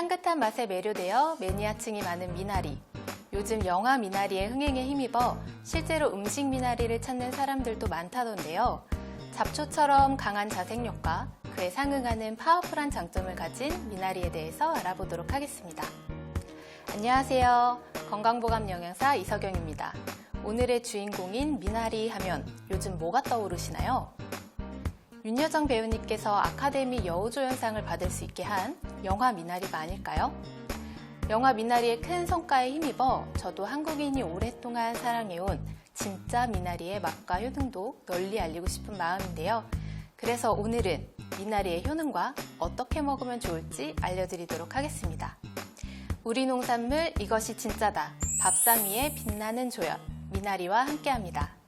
향긋한 맛에 매료되어 매니아층이 많은 미나리. 요즘 영화 미나리의 흥행에 힘입어 실제로 음식 미나리를 찾는 사람들도 많다던데요. 잡초처럼 강한 자생력과 그에 상응하는 파워풀한 장점을 가진 미나리에 대해서 알아보도록 하겠습니다. 안녕하세요. 건강보감 영양사 이석영입니다. 오늘의 주인공인 미나리 하면 요즘 뭐가 떠오르시나요? 윤여정 배우님께서 아카데미 여우조연상을 받을 수 있게 한 영화 미나리가 아닐까요? 영화 미나리의 큰 성과에 힘입어 저도 한국인이 오랫동안 사랑해온 진짜 미나리의 맛과 효능도 널리 알리고 싶은 마음인데요. 그래서 오늘은 미나리의 효능과 어떻게 먹으면 좋을지 알려드리도록 하겠습니다. 우리 농산물 이것이 진짜다. 밥상 위에 빛나는 조연 미나리와 함께합니다.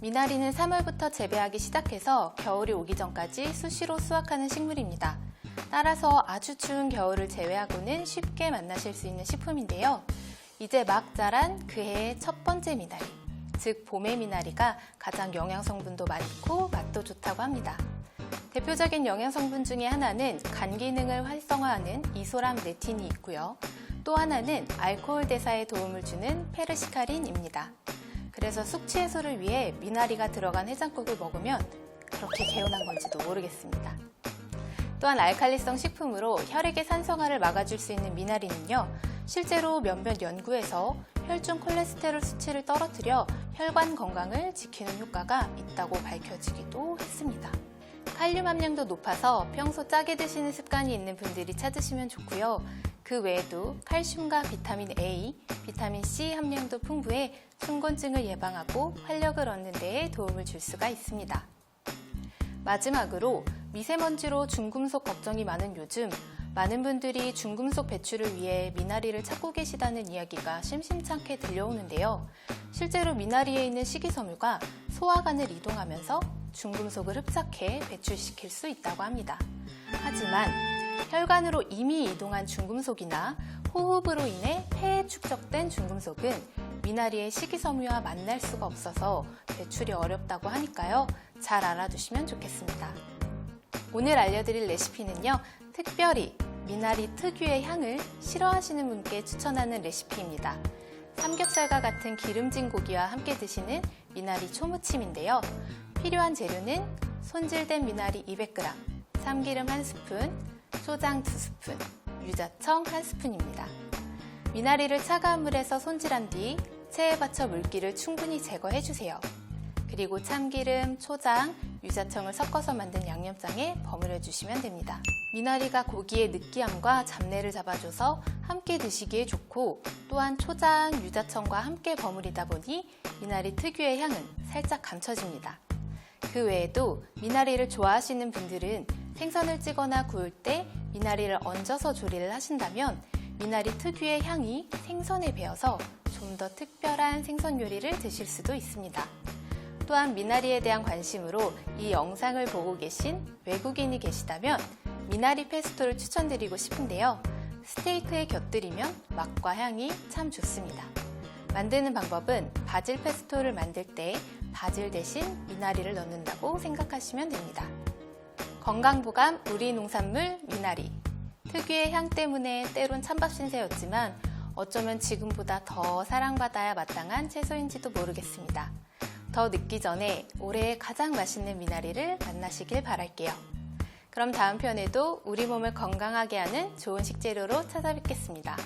미나리는 3월부터 재배하기 시작해서 겨울이 오기 전까지 수시로 수확하는 식물입니다. 따라서 아주 추운 겨울을 제외하고는 쉽게 만나실 수 있는 식품인데요. 이제 막 자란 그해의 첫 번째 미나리, 즉 봄의 미나리가 가장 영양 성분도 많고 맛도 좋다고 합니다. 대표적인 영양 성분 중에 하나는 간 기능을 활성화하는 이소람 레틴이 있고요. 또 하나는 알코올 대사에 도움을 주는 페르시카린입니다. 그래서 숙취 해소를 위해 미나리가 들어간 해장국을 먹으면 그렇게 개운한 건지도 모르겠습니다. 또한 알칼리성 식품으로 혈액의 산성화를 막아줄 수 있는 미나리는요, 실제로 몇몇 연구에서 혈중 콜레스테롤 수치를 떨어뜨려 혈관 건강을 지키는 효과가 있다고 밝혀지기도 했습니다. 칼륨 함량도 높아서 평소 짜게 드시는 습관이 있는 분들이 찾으시면 좋고요. 그 외에도 칼슘과 비타민 A, 비타민 C 함량도 풍부해 순곤증을 예방하고 활력을 얻는 데에 도움을 줄 수가 있습니다. 마지막으로 미세먼지로 중금속 걱정이 많은 요즘 많은 분들이 중금속 배출을 위해 미나리를 찾고 계시다는 이야기가 심심찮게 들려오는데요. 실제로 미나리에 있는 식이섬유가 소화관을 이동하면서 중금속을 흡착해 배출시킬 수 있다고 합니다. 하지만 혈관으로 이미 이동한 중금속이나 호흡으로 인해 폐에 축적된 중금속은 미나리의 식이섬유와 만날 수가 없어서 배출이 어렵다고 하니까요. 잘 알아두시면 좋겠습니다. 오늘 알려드릴 레시피는요. 특별히 미나리 특유의 향을 싫어하시는 분께 추천하는 레시피입니다. 삼겹살과 같은 기름진 고기와 함께 드시는 미나리 초무침인데요. 필요한 재료는 손질된 미나리 200g, 참기름 1스푼, 초장 2스푼, 유자청 1스푼입니다. 미나리를 차가운 물에서 손질한 뒤 체에 받쳐 물기를 충분히 제거해 주세요. 그리고 참기름, 초장, 유자청을 섞어서 만든 양념장에 버무려 주시면 됩니다. 미나리가 고기의 느끼함과 잡내를 잡아줘서 함께 드시기에 좋고 또한 초장, 유자청과 함께 버무리다 보니 미나리 특유의 향은 살짝 감춰집니다. 그 외에도 미나리를 좋아하시는 분들은 생선을 찌거나 구울 때 미나리를 얹어서 조리를 하신다면 미나리 특유의 향이 생선에 배어서 좀 더 특별한 생선 요리를 드실 수도 있습니다. 또한 미나리에 대한 관심으로 이 영상을 보고 계신 외국인이 계시다면 미나리 페스토를 추천드리고 싶은데요. 스테이크에 곁들이면 맛과 향이 참 좋습니다. 만드는 방법은 바질 페스토를 만들 때 바질 대신 미나리를 넣는다고 생각하시면 됩니다. 건강보감 우리 농산물 미나리. 특유의 향 때문에 때론 찬밥 신세였지만 어쩌면 지금보다 더 사랑받아야 마땅한 채소인지도 모르겠습니다. 더 늦기 전에 올해의 가장 맛있는 미나리를 만나시길 바랄게요. 그럼 다음 편에도 우리 몸을 건강하게 하는 좋은 식재료로 찾아뵙겠습니다.